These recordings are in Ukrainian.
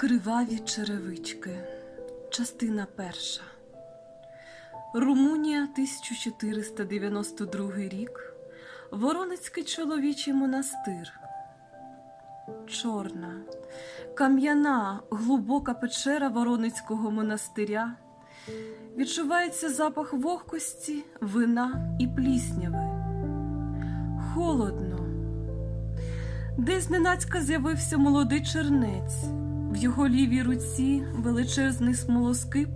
Криваві черевички. Частина перша. Румунія, 1492 рік. Воронецький чоловічий монастир. Чорна, кам'яна, глибока печера Воронецького монастиря. Відчувається запах вогкості, вина і плісняви. Холодно. Десь зненацька з'явився молодий чернець. В його лівій руці величезний смолоскип,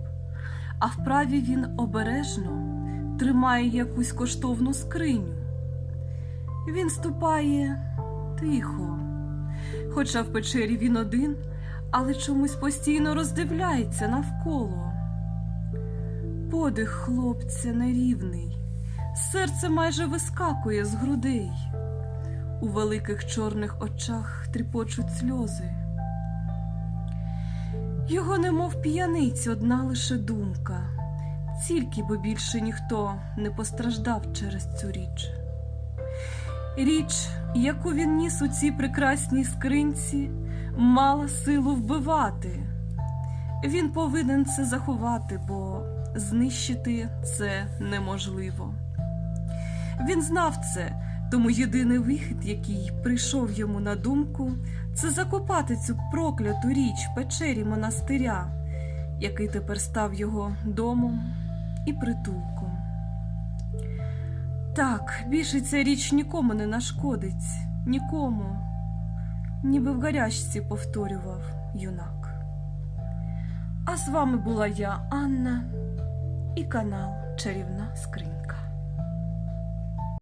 а в правій він обережно тримає якусь коштовну скриню. Він ступає тихо, хоча в печері він один, але чомусь постійно роздивляється навколо. Подих хлопця нерівний, серце майже вискакує з грудей. У великих чорних очах тріпочуть сльози. Його немов п'яниць одна лише думка, тільки бо більше ніхто не постраждав через цю річ. Річ, яку він ніс у цій прекрасній скринці, мала силу вбивати. Він повинен це заховати, бо знищити це неможливо. Він знав це, тому єдиний вихід, який прийшов йому на думку, це закопати цю прокляту річ в печері монастиря, який тепер став його домом і притулком. Так, більше ця річ нікому не нашкодить, нікому, ніби в гарячці повторював юнак. А з вами була я, Анна, і канал Чарівна Скриня.